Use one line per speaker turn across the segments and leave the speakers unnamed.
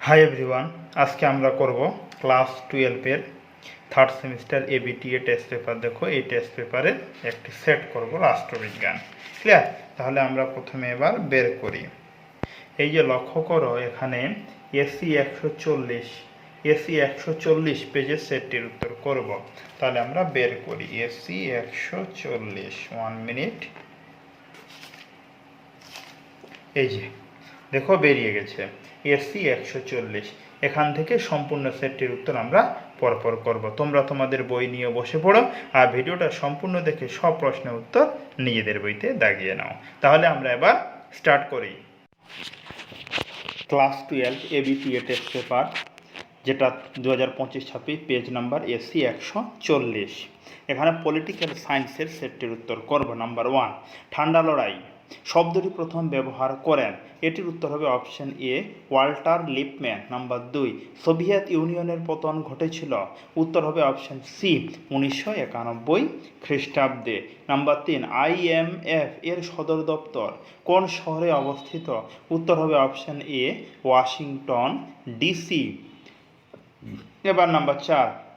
Hi everyone আজকে আমরা করব ক্লাস টুয়েলভের third semester ABTA test paper দেখো, এই টেস্ট পেপারে একটি সেট করব রাষ্ট্রবিজ্ঞান। ক্লিয়ার তাহলে আমরা প্রথমে এবার বের করি। এই যে লক্ষ্য করো, এখানে এসি একশো চল্লিশ এসি একশো চল্লিশ পেজের সেটটির উত্তর করব। তাহলে আমরা বের করি। এসি একশো চল্লিশ ওয়ান মিনিট এই যে দেখো বেরিয়ে গেছে। এসি একশো চল্লিশ। এখান থেকে সম্পূর্ণ সেটটির উত্তর আমরা পরপর করব। তোমরা তোমাদের বই নিয়ে বসে পড়ো আর ভিডিওটা সম্পূর্ণ দেখে সব প্রশ্নের উত্তর নিজেদের বইতে দাগিয়ে নাও। তাহলে আমরা এবার স্টার্ট করি। Class twelve ABTA test paper, যেটা দু হাজার পঁচিশ ছাব্বিশ পেজ নাম্বার এসি একশো চল্লিশ। এখানে পলিটিক্যাল সায়েন্সের সেটটির উত্তর করব নাম্বার ওয়ান ঠান্ডা লড়াই। শব্দটি প্রথম ব্যবহার করেন। এটির উত্তর হবে option A, Walter Lippmann, number দুই, সোভিয়েত ইউনিয়নের পতন ঘটেছিল। উত্তর হবে অপশন সি, উনিশশো একানব্বই খ্রিস্টাব্দে। নাম্বার তিন আইএমএফ এর সদর দপ্তর, কোন শহরে অবস্থিত? উত্তর হবে অপশন এ, ওয়াশিংটন, ডিসি। এবার নাম্বার চার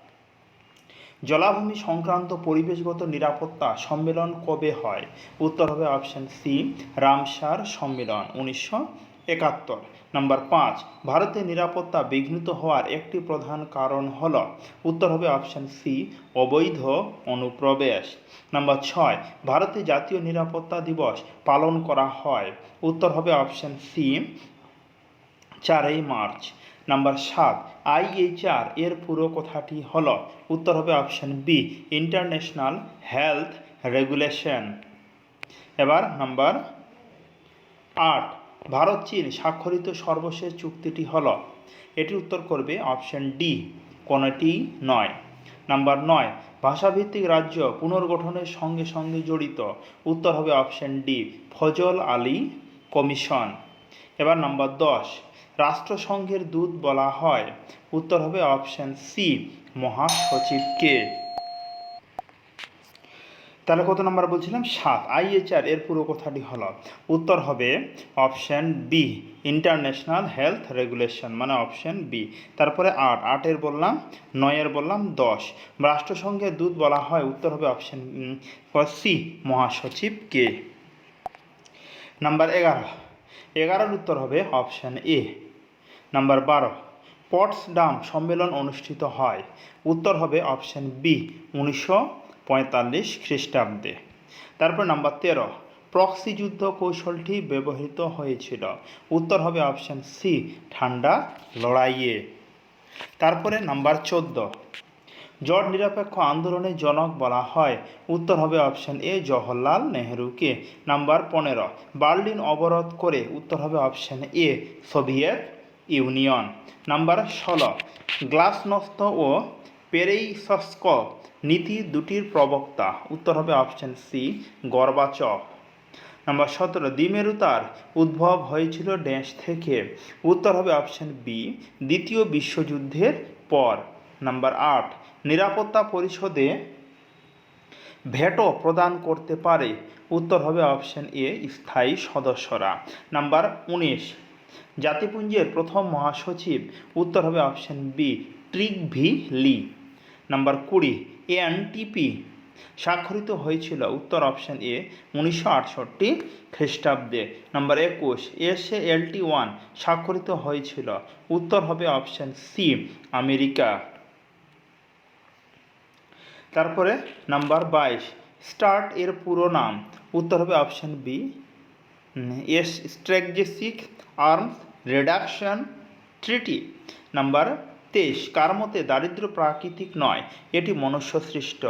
জলাভূমি সংক্রান্ত পরিবেশগত নিরাপত্তা সম্মেলন কবে হয়? উত্তর হবে অপশন সি রামসার সম্মেলন, উনিশশো একাত্তর। নাম্বার পাঁচ ভারতের নিরাপত্তা বিঘ্নিত হওয়ার একটি প্রধান কারণ হল। উত্তর হবে অপশন সি অবৈধ অনুপ্রবেশ। নাম্বার ছয়, ভারতে জাতীয় নিরাপত্তা দিবস পালন করা হয়। উত্তর হবে অপশন সি চারই মার্চ। নাম্বার সাত আইএইচআর এর পুরো কথাটি হল উত্তর হবে option B International Health Regulation এবার নাম্বার আট, ভারত, চীন স্বাক্ষরিত সর্বশেষ চুক্তিটি হল, এটি উত্তর করবে অপশন ডি কোনটি নয়। নাম্বার নয়, ভাষাভিত্তিক রাজ্য পুনর্গঠনের সঙ্গে সঙ্গে জড়িত, উত্তর হবে option D Fazal Ali commission. এবার নাম্বার দশ রাষ্ট্রসংঘের দূত বলা হয়। উত্তর হবে অপশন সি, মহাসচিবকে। তাহলে কত নাম্বার বলছিলাম? সাত। আইএচআর এর পুরো কথাটি হলো, উত্তর হবে option B, International Health Regulation মানে অপশন বি। তারপরে আট। আটের বললাম, নয়ের বললাম, দশ। রাষ্ট্রসংঘের দূত বলা হয়, উত্তর হবে অপশন সি মহাসচিব কে নাম্বার এগারো। এগারোর উত্তর হবে অপশন এ। নাম্বার বারো, পটসডাম সম্মেলন অনুষ্ঠিত হয়। উত্তর হবে অপশন বি, উনিশশো পঁয়তাল্লিশ খ্রিস্টাব্দে। তারপর নাম্বার তেরো, প্রক্সি যুদ্ধ কৌশলটি ব্যবহৃত হয়েছিল। উত্তর হবে অপশন সি, ঠান্ডা লড়াইয়ে। তারপরে নাম্বার চোদ্দ, জট নিরপেক্ষ আন্দোলনের জনক বলা হয়। উত্তর হবে অপশন এ, জওহরলাল নেহরুকে। নাম্বার পনেরো, বার্লিন অবরোধ করে। উত্তর হবে option A, Soviet Union. Number ষোলো গ্লাসনস্ত ও পেরেইসস্ক নীতি দুটির প্রবক্তা। উত্তর হবে অপশন সি, গর্বাচক। নাম্বার সতেরো, দ্বিমেরুতার উদ্ভব হয়েছিল ড্যাশ থেকে। উত্তর হবে অপশন বি, দ্বিতীয় বিশ্বযুদ্ধের পর। নাম্বার আট, নিরাপত্তা পরিষদে ভেটো প্রদান করতে পারে। উত্তর হবে অপশন এ, স্থায়ী সদস্যরা। নাম্বার উনিশ জাতিপুঞ্জের প্রথম মহাসচিব, উত্তর হবে option B Trygve Lie. Number কুড়ি এনটিপি স্বাক্ষরিত হয়েছিল, উত্তর অপশন এ উনিশশো আটষট্টি খ্রিস্টাব্দে। নাম্বার একুশ এস এলটি ওয়ান স্বাক্ষরিত হয়েছিল, উত্তর হবে অপশন সি আমেরিকা। তারপরে নাম্বার বাইশ, স্টার্ট এর পুরো নাম, উত্তর হবে option B Strategic Arms Reduction Treaty number তেইশ। কার মতে দারিদ্র প্রাকৃতিক নয়, এটি মনুষ্য সৃষ্ট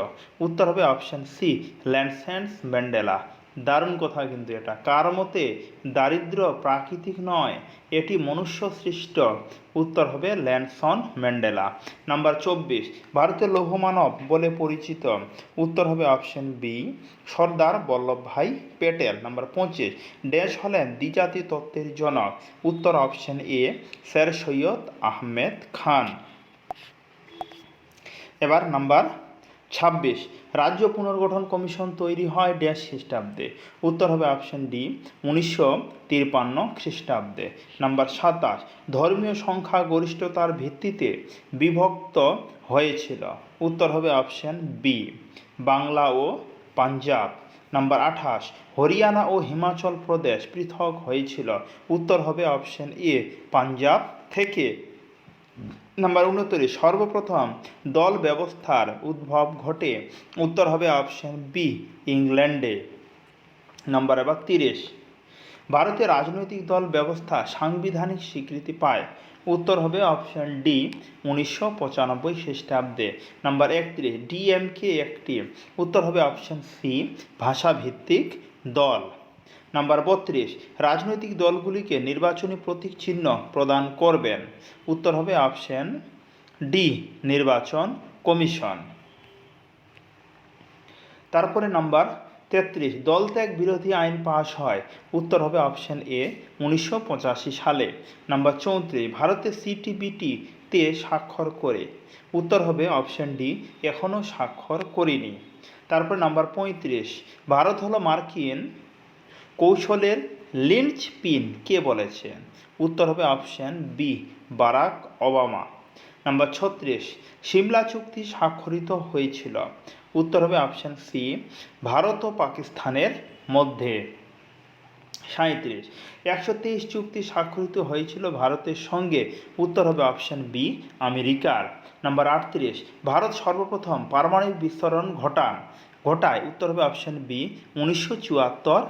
উত্তর হবে অপশন সি ল্যান্ডসেন্স ম্যান্ডেলা দারুণ কথা কিন্তু এটা। কার মতে দারিদ্র প্রাকৃতিক নয়, এটি মনুষ্য সৃষ্ট উত্তর হবে ল্যান্ডসন ম্যান্ডেলা। নাম্বার চব্বিশ ভারতের লৌহমানব বলে পরিচিত। উত্তর হবে option B, Sardar Vallabhbhai Patel number পঁচিশ ড্যাশ হলেন দ্বিজাতি তত্ত্বের জনক। উত্তর option A, Sir Syed Ahmed Khan. এবার নাম্বার ছাব্বিশ, রাজ্য পুনর্গঠন কমিশন তৈরি হয় ড্যাশ খ্রিস্টাব্দে। উত্তর হবে অপশন ডি উনিশশো তিরপান্ন খ্রিস্টাব্দে। নাম্বার সাতাশ, ধর্মীয় সংখ্যা গরিষ্ঠতার ভিত্তিতে বিভক্ত হয়েছিল। উত্তর হবে অপশন বি বাংলা ও পাঞ্জাব। নাম্বার আঠাশ, হরিয়ানা ও হিমাচল প্রদেশ পৃথক হয়েছিল। উত্তর হবে অপশন এ পাঞ্জাব থেকে নাম্বার উনত্রিশ, সর্বপ্রথম দল ব্যবস্থার উদ্ভব ঘটে। উত্তর হবে অপশন বি ইংল্যান্ডে। নাম্বার এবার তিরিশ ভারতের রাজনৈতিক দল ব্যবস্থা সাংবিধানিক স্বীকৃতি পায়। উত্তর হবে অপশন ডি উনিশশো পঁচানব্বই খ্রিস্টাব্দে। নাম্বার একত্রিশ ডিএমকে একটি। উত্তর হবে অপশন সি ভাষাভিত্তিক দল। নাম্বার বত্রিশ, রাজনৈতিক দলগুলিকে নির্বাচনী প্রতীক চিহ্ন প্রদান করবেন। উত্তর হবে অপশন ডি, নির্বাচন কমিশন। তারপরে নাম্বার তেত্রিশ, দলত্যাগ বিরোধী আইন পাশ হয়। উত্তর হবে অপশন এ, উনিশশো পঁচাশি সালে। নাম্বার চৌত্রিশ, ভারতের সিটিবিটি তে স্বাক্ষর করে। উত্তর হবে অপশন ডি এখনও স্বাক্ষর করিনি। তারপর নাম্বার পঁয়ত্রিশ, ভারত হলো মার্কিন কৌশলের লিঞ্চ পিন কে বলেছেন উত্তর হবে option B Barack Obama. Number ছত্রিশ, সিমলা চুক্তি স্বাক্ষরিত হয়েছিল। উত্তর হবে অপশন সি ভারত ও পাকিস্তানের মধ্যে। সাঁত্রিশ একশো তেইশ চুক্তি স্বাক্ষরিত হয়েছিল ভারতের সঙ্গে। উত্তর হবে অপশন বি আমেরিকার। নাম্বার আটত্রিশ, ভারত সর্বপ্রথম পারমাণবিক বিস্তরণ ঘটান। ঘটায়, উত্তর হবে অপশন বি উনিশশো চুয়াত্তর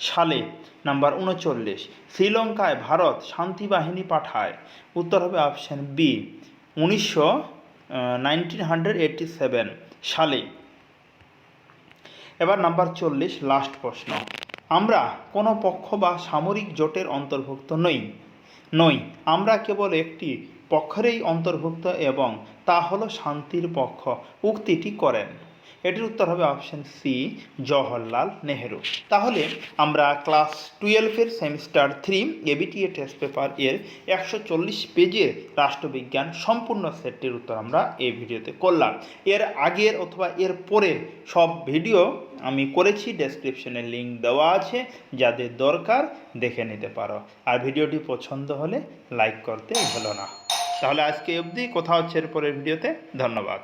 সালে, নাম্বার উনচল্লিশ, শ্রীলঙ্কায় ভারত শান্তি বাহিনী পাঠায়। উত্তর হবে অপশন বি উনিশশো নাইনটিন হান্ড্রেড এইটটি সেভেন সালে। এবার নাম্বার চল্লিশ লাস্ট প্রশ্ন। আমরা কোনো পক্ষ বা সামরিক জোটের অন্তর্ভুক্ত নই। নই। আমরা কেবল একটি পক্ষেরই অন্তর্ভুক্ত এবং তা হলো শান্তির পক্ষ। উক্তিটি করেন। এটির উত্তর হবে অপশন সি জওহরলাল নেহেরু। তাহলে আমরা ক্লাস টুয়েলভের semester three ABTA test paper এর একশো চল্লিশ পেজের রাষ্ট্রবিজ্ঞান সম্পূর্ণ সেটটির উত্তর আমরা এই ভিডিওতে করলাম। এর আগের অথবা এর পরের সব ভিডিও আমি করেছি ডেসক্রিপশনে লিঙ্ক দেওয়া আছে, যাদের দরকার দেখে নিতে পারো। আর ভিডিওটি পছন্দ হলে লাইক করতে ভুলো না। তাহলে আজকে অবধি, কথা হচ্ছে এর পরের ভিডিওতে। ধন্যবাদ।